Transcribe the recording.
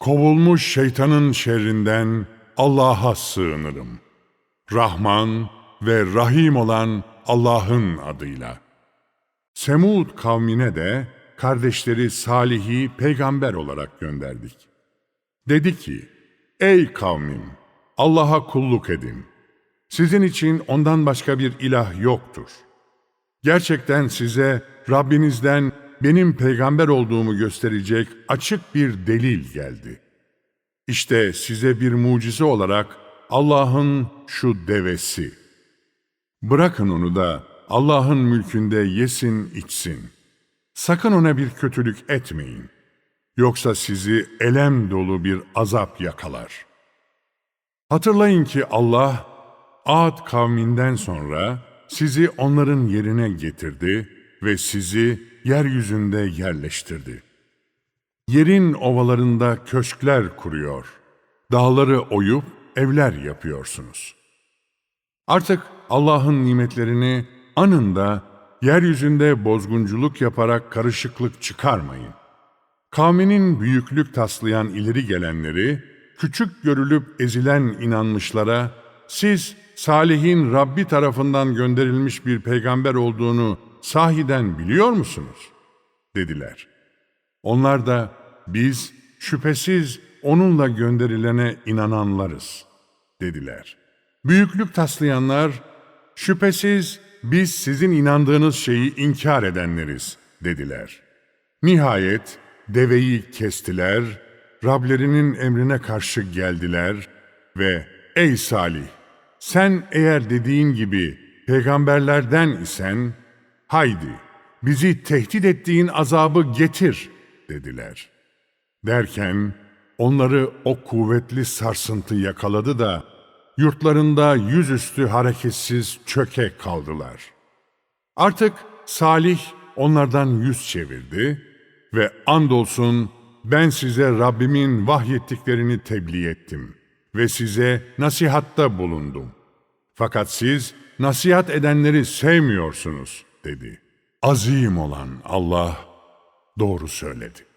Kovulmuş şeytanın şerrinden Allah'a sığınırım. Rahman ve Rahim olan Allah'ın adıyla. Semud kavmine de kardeşleri Salih'i peygamber olarak gönderdik. Dedi ki, Ey kavmim! Allah'a kulluk edin. Sizin için ondan başka bir ilah yoktur. Gerçekten size Rabbinizden benim peygamber olduğumu gösterecek açık bir delil geldi. İşte size bir mucize olarak Allah'ın şu devesi. Bırakın onu da Allah'ın mülkünde yesin içsin. Sakın ona bir kötülük etmeyin. Yoksa sizi elem dolu bir azap yakalar. Hatırlayın ki Allah, Ad kavminden sonra sizi onların yerine getirdi ve sizi yeryüzünde yerleştirdi. Yerin ovalarında köşkler kuruyor, dağları oyup evler yapıyorsunuz. Artık Allah'ın nimetlerini anında yeryüzünde bozgunculuk yaparak karışıklık çıkarmayın. Kavminin büyüklük taslayan ileri gelenleri, küçük görülüp ezilen inanmışlara, siz Salih'in Rabbi tarafından gönderilmiş bir peygamber olduğunu sahiden biliyor musunuz? Dediler. Onlar da biz şüphesiz onunla gönderilene inananlarız dediler. Büyüklük taslayanlar şüphesiz biz sizin inandığınız şeyi inkar edenleriz dediler. Nihayet deveyi kestiler, Rablerinin emrine karşı geldiler ve ey Salih sen eğer dediğin gibi peygamberlerden isen haydi bizi tehdit ettiğin azabı getir dediler. Derken onları o kuvvetli sarsıntı yakaladı da yurtlarında yüzüstü hareketsiz çöke kaldılar. Artık Salih onlardan yüz çevirdi ve andolsun ben size Rabbimin vahyettiklerini tebliğ ettim ve size nasihatta bulundum. Fakat siz nasihat edenleri sevmiyorsunuz dedi. Azim olan Allah doğru söyledi.